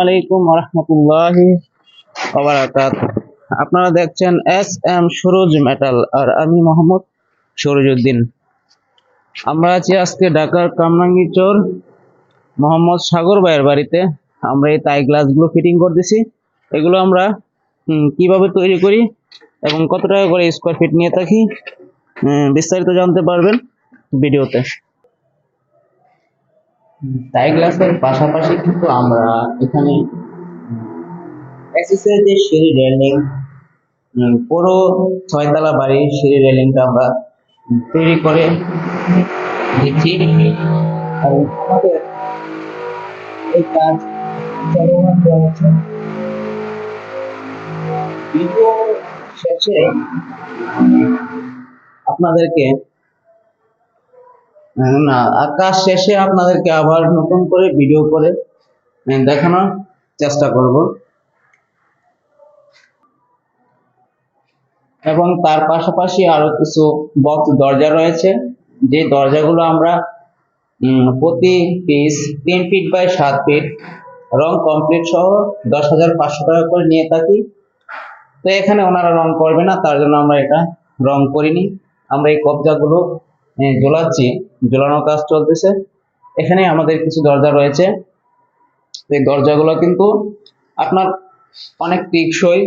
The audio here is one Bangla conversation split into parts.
আলাইকুম আপনারা দেখছেন এস এম সুরজ মেটাল আর আমি মোহাম্মদ সরোজউদ্দিন। আমরা আছি আজকে ঢাকার কামরাঙ্গি চোর, মোহাম্মদ সাগর ভাইয়ের বাড়িতে। আমরা এই তাই গ্লাসগুলো ফিটিং করতেছি। এগুলো আমরা কীভাবে তৈরি করি এবং কত টাকা করে স্কোয়ার ফিট নিয়ে থাকি বিস্তারিত জানতে পারবেন ভিডিওতে। গ্লাসের পাশাপাশি কিন্তু আমরা এখানে এক্সেসের যে সিঁড়ি রেলিং পুরো ছয়তলা বাড়ির সিঁড়ি রেলিংটা আমরা তৈরি করে দিচ্ছি। এবং আমাদের এই কাজ চলমান রয়েছে। ভিডিও শেষে আপনাদেরকে না আকাশ শেষে আপনাদেরকে আবার নতুন করে ভিডিও করে দেখানোর চেষ্টা করব। এবং তার পাশাপাশি আরও কিছু বক্স দরজা রয়েছে। যে দরজাগুলো আমরা প্রতি পিস তিন ফিট বাই সাত ফিট রং কমপ্লিট সহ দশ হাজার পাঁচশো টাকা করে নিয়ে থাকি। তো এখানে ওনারা রং করবে না, তার জন্য আমরা এটা রং করিনি। আমরা এই কবজাগুলো আহ, ঝোলাচ্ছি ঝোলানোর কাজ চলতেছে। এখানে আমাদের কিছু দরজা রয়েছে। এই দরজাগুলো কিন্তু আপনার অনেক টেকসই।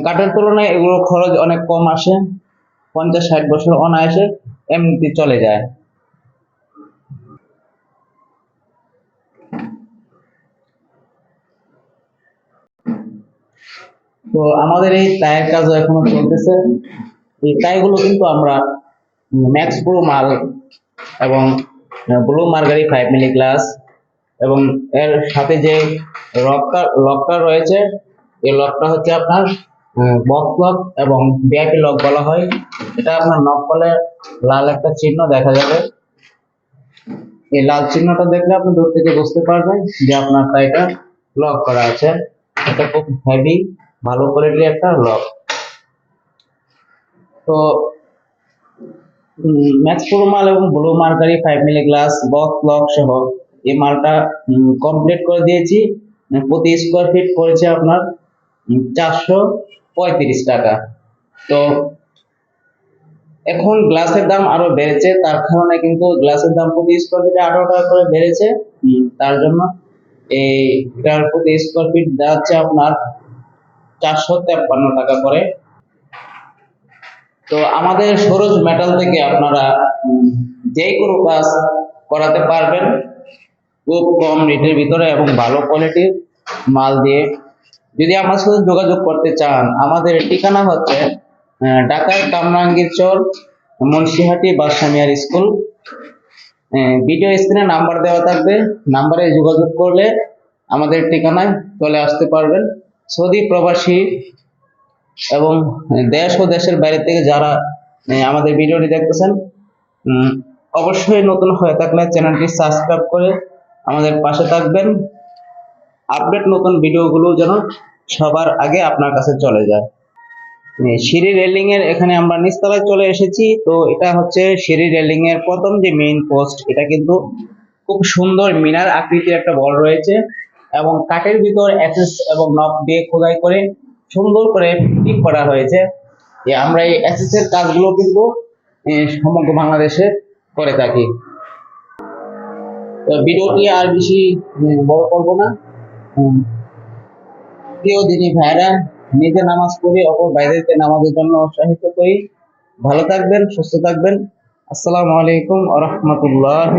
কাঠের তুলনায় এগুলো খরচ অনেক কম আসে। পঞ্চাশ ষাট বছর অনায়াসে এমনিতে চলে যায়। তো আমাদের এই টায়ের কাজও এখনও চলতেছে। এই টাইগুলো কিন্তু আমরা ম্যাক্স প্রো মাল এবং blue mercury five milli glass এবং এর সাথে যে লকটা লকটা রয়েছে, এই লকটা হচ্ছে আপনার বক্স লক এবং বিআইপি লক বলা হয়। এটা আপনার নক করলে লাল একটা চিহ্ন দেখা যাবে। এই লাল চিহ্নটা দেখলে আপনি দূর থেকে বুঝতে পারবেন যে আপনার টাইটা লক করা আছে। এটা খুব হেভি ভালো কোয়ালিটির একটা লক তো ম্যাক্স এবং blue mercury five milli glass box lock সহ এই মালটা কমপ্লিট করে দিয়েছি। প্রতি স্কোয়ার ফিট পড়েছে আপনার চারশো পঁয়ত্রিশ টাকা। তো এখন গ্লাসের দাম আরও বেড়েছে, তার কারণে কিন্তু গ্লাসের দাম প্রতি স্কোয়ার ফিটে আঠারো টাকা করে বেড়েছে। তার জন্য এইটার প্রতি স্কোয়ার ফিট যাচ্ছে আপনার চারশো তেপ্পান্ন টাকা করে। তো আমাদের সরোজ মেটাল থেকে আপনারা যে কোনো কাজ করাতে পারবেন। খুব কম রেটের ভিতরে এবং ভালো কোয়ালিটির মাল দিয়ে। যদি আমার সাথে যোগাযোগ করতে চান, আমাদের ঠিকানা হচ্ছে ঢাকার কামরাঙ্গীর চর, মুন্সিহাটি বাসামিয়ার স্কুল। ভিডিও স্ক্রিনে নাম্বার দেওয়া থাকবে। নাম্বারে যোগাযোগ করলে আমাদের ঠিকানায় চলে আসতে পারবেন। সৌদি প্রবাসী এবং দেশ ও দেশের বাইরে থেকে যারা আমাদের ভিডিওটি দেখতেছেন অবশ্যই নতুন হয়ে থাকলে চ্যানেলটি সাবস্ক্রাইব করে আমাদের পাশে থাকবেন। আপডেট নতুন ভিডিওগুলো যেন সবার আগে আপনার কাছে চলে যায়। সিঁড়ি রেলিং এর এখানে আমরা নিচতলায় চলে এসেছি। তো এটা হচ্ছে সিঁড়ি রেলিং এর প্রথম যে মেইন পোস্ট এটা কিন্তু খুব সুন্দর মিনার আকৃতির একটা বল রয়েছে এবং কাঠের ভিতর অ্যাসেস এবং নক দিয়ে খোদাই করে সুন্দর করে ফিটিং করা হয়েছে। যে আমরা এই অ্যাসেস এর কাজগুলো কিন্তু সমগ্র বাংলাদেশে করে থাকি। তো ভিডিওটি আর বেশি বড় করব না। প্রিয় দিনী ভাইরা নিজে নামাজ পড়ি, অপর বাইরেকে নামাজের জন্য উৎসাহিত করি। ভালো থাকবেন, সুস্থ থাকবেন। আসসালামু আলাইকুম আ রহমতুল্লাহ